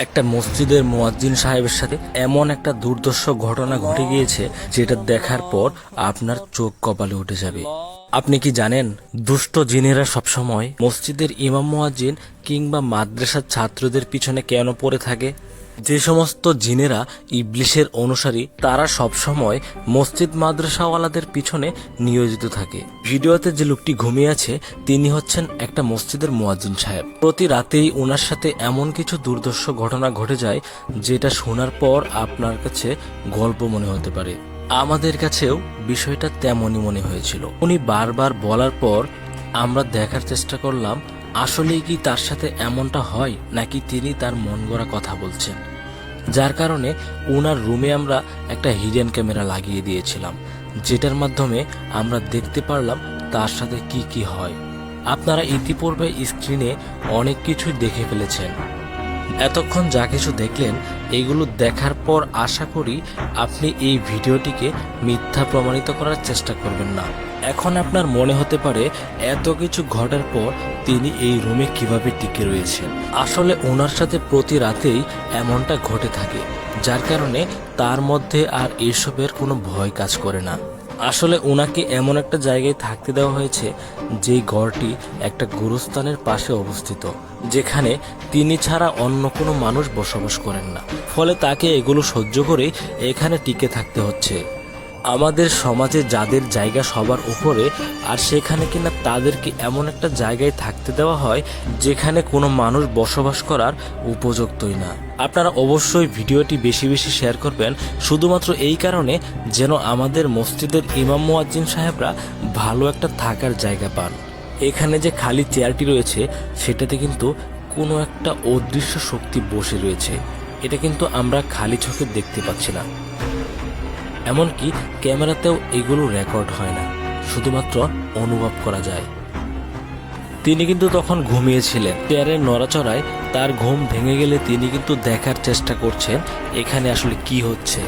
একটা মসজিদের মোয়াজ্জিন সাহেবের সাথে এমন একটা দুর্দর্শ ঘটনা ঘটে গিয়েছে, যেটা দেখার পর আপনার চোখ কপালে উঠে যাবে। আপনি কি জানেন, দুষ্ট জিনেরা সবসময় মসজিদের ইমাম মোয়াজ্জিন কিংবা মাদ্রাসার ছাত্রদের পিছনে কেন পড়ে থাকে? যে সমস্ত জিনেরা ইবলিশের অনুসারী, তারা সবসময় মসজিদ মাদ্রাসাওয়ালাদের পিছনে নিয়োজিত থাকে। ভিডিওতে যে লোকটি ঘুমিয়ে আছে, তিনি হচ্ছেন একটা মসজিদের মুয়াজ্জিন সাহেব। প্রতি রাতেই ওনার সাথে এমন কিছু দুর্দর্শ ঘটনা ঘটে যায়, যেটা শোনার পর আপনার কাছে গল্প মনে হতে পারে। আমাদের কাছেও বিষয়টা তেমনই মনে হয়েছিল। উনি বারবার বলার পর আমরা দেখার চেষ্টা করলাম আসলেই কি তার সাথে এমনটা হয় নাকি তিনি তার মন গড়া কথা বলছেন? যার কারণে ওনার রুমে আমরা একটা হিডেন ক্যামেরা লাগিয়ে দিয়েছিলাম, যেটার মাধ্যমে আমরা দেখতে পারলাম তার সাথে কি কি হয়। আপনারা ইতিপূর্বে স্ক্রিনে অনেক কিছুই দেখে ফেলেছেন। এতক্ষণ যা কিছু দেখলেন, এগুলো দেখার পর আশা করি আপনি এই ভিডিওটিকে মিথ্যা প্রমাণিত করার চেষ্টা করবেন না। এখন আপনার মনে হতে পারে এত কিছু ঘটার পর তিনি এই রুমে কীভাবে টিকে রয়েছেন। আসলে ওনার সাথে প্রতি রাতেই এমনটা ঘটে থাকে, যার কারণে তার মধ্যে আর এসবের কোনো ভয় কাজ করে না। আসলে ওনাকে এমন একটা জায়গায় থাকতে দেওয়া হয়েছে, যেই ঘরটি একটা গুরুস্থানের পাশে অবস্থিত, যেখানে তিনি ছাড়া অন্য কোনো মানুষ বসবাস করেন না। ফলে তাকে এগুলো সহ্য করে এখানে টিকে থাকতে হচ্ছে। আমাদের সমাজে যাদের জায়গা সবার উপরে, আর সেখানে কিনা তাদেরকে এমন একটা জায়গায় থাকতে দেওয়া হয়, যেখানে কোনো মানুষ বসবাস করার উপযুক্তই না। আপনারা অবশ্যই ভিডিওটি বেশি বেশি শেয়ার করবেন, শুধুমাত্র এই কারণে যেন আমাদের মসজিদের ইমাম মুয়াজ্জিন সাহেবরা ভালো একটা থাকার জায়গা পান। এখানে যে খালি চেয়ারটি রয়েছে, সেটাতে কিন্তু কোনো একটা অদৃশ্য শক্তি বসে রয়েছে। এটা কিন্তু আমরা খালি চোখে দেখতে পাচ্ছি না। এমনকি ক্যামেরাতেও এগুলো রেকর্ড হয় না, শুধুমাত্র অনুভব করা যায়। তিনি কিন্তু তখন ঘুমিয়েছিলেন। চেয়ারের নড়াচড়ায় তার ঘুম ভেঙে গেলে তিনি কিন্তু দেখার চেষ্টা করছেন, এখানে আসলে কি হচ্ছে।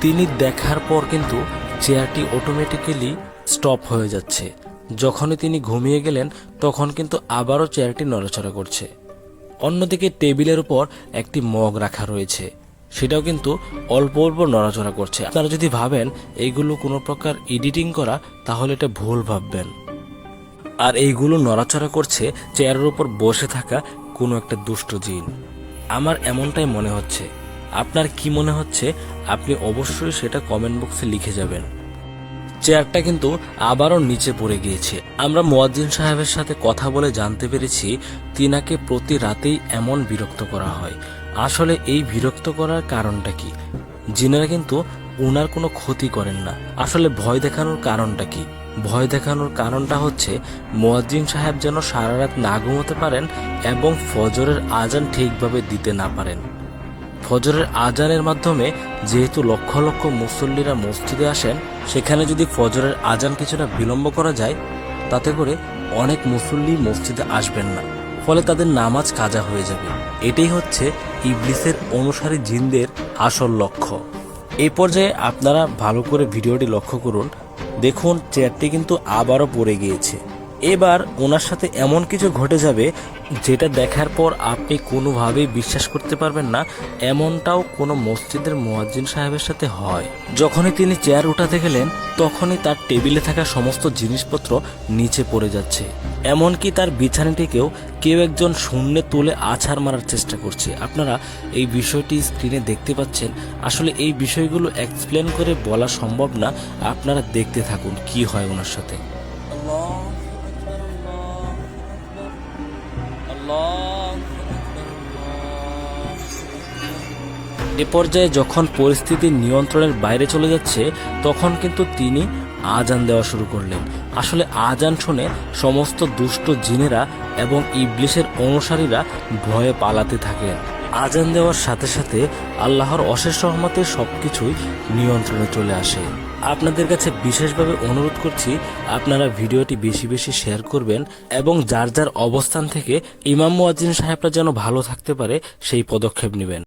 তিনি দেখার পর কিন্তু চেয়ারটি অটোমেটিক্যালি স্টপ হয়ে যাচ্ছে। যখনই তিনি ঘুমিয়ে গেলেন, তখন কিন্তু আবারও চেয়ারটি নড়াচড়া করছে। অন্যদিকে টেবিলের উপর একটি মগ রাখা রয়েছে। সেটাও কিন্তু অল্প অল্প নড়াচড়া করছে। আপনারা যদি ভাবেন এইগুলো কোনো প্রকার এডিটিং করা, তাহলে এটা ভুল ভাববেন। আর এইগুলো নড়াচড়া করছে চেয়ারের উপর বসে থাকা কোনো একটা দুষ্ট জিন। আমার এমনটাই মনে হচ্ছে। আপনার কি মনে হচ্ছে? আপনি অবশ্যই সেটা কমেন্ট বক্সে লিখে যাবেন। চেয়ারটা কিন্তু আবারও নিচে পড়ে গিয়েছে। আমরা মোয়াজ্জিন সাহেবের সাথে কথা বলে জানতে পেরেছি, তিনাকে প্রতি রাতেই এমন বিরক্ত করা হয়। আসলে এই বিরক্ত করার কারণটা কি? জিনেরা কিন্তু ওনার কোনো ক্ষতি করেন না। আসলে ভয় দেখানোর কারণটা কি? ভয় দেখানোর কারণটা হচ্ছে, মোয়াজ্জিন সাহেব যেন সারা রাত না ঘুমোতে পারেন এবং ফজরের আজান ঠিকভাবে দিতে না পারেন। ফজরের আজানের মাধ্যমে যেহেতু লক্ষ লক্ষ মুসল্লিরা মসজিদে আসেন, সেখানে যদি ফজরের আজান কিছুটা বিলম্ব করা যায়, তাতে করে অনেক মুসল্লি মসজিদে আসবেন না, ফলে তাদের নামাজ কাজা হয়ে যাবে। এটাই হচ্ছে ইবলিসের অনুসারী জিনদের আসল লক্ষ্য। এই পর্যায়ে আপনারা ভালো করে ভিডিওটি লক্ষ্য করুন। দেখুন, চেয়ারটি কিন্তু আবারও পড়ে গিয়েছে। এবার ওনার সাথে এমন কিছু ঘটে যাবে যেটা দেখার পর আপনি কোনোভাবেই বিশ্বাস করতে পারবেন না, এমনটাও কোনো মসজিদের মোয়াজ্জিন সাহেবের সাথে হয়। যখনই তিনি চেয়ার উঠাতে গেলেন তখনই তার টেবিলে থাকা সমস্ত জিনিসপত্র নিচে পড়ে যাচ্ছে। এমনকি তার বিছানাটিকেও কেউ একজন শূন্যে তুলে আছাড় মারার চেষ্টা করছে। আপনারা এই বিষয়টি স্ক্রিনে দেখতে পাচ্ছেন। আসলে এই বিষয়গুলো এক্সপ্লেন করে বলা সম্ভব না। আপনারা দেখতে থাকুন কি হয় ওনার সাথে। এ পর্যায়ে যখন পরিস্থিতি নিয়ন্ত্রণের বাইরে চলে যাচ্ছে, তখন কিন্তু তিনি আজান দেওয়া শুরু করলেন। আসলে আজান শুনে সমস্ত দুষ্ট জিনেরা এবং ইবলিশের অনুসারীরা ভয়ে পালাতে থাকেন। আজান দেওয়ার সাথে সাথে আল্লাহর অশেষ রহমতে সবকিছুই নিয়ন্ত্রণে চলে আসে। আপনাদের কাছে বিশেষভাবে অনুরোধ করছি, আপনারা ভিডিওটি বেশি বেশি শেয়ার করবেন এবং যার যার অবস্থান থেকে ইমাম মুয়াজ্জিন সাহেবরা যেন ভালো থাকতে পারে, সেই পদক্ষেপ নেবেন।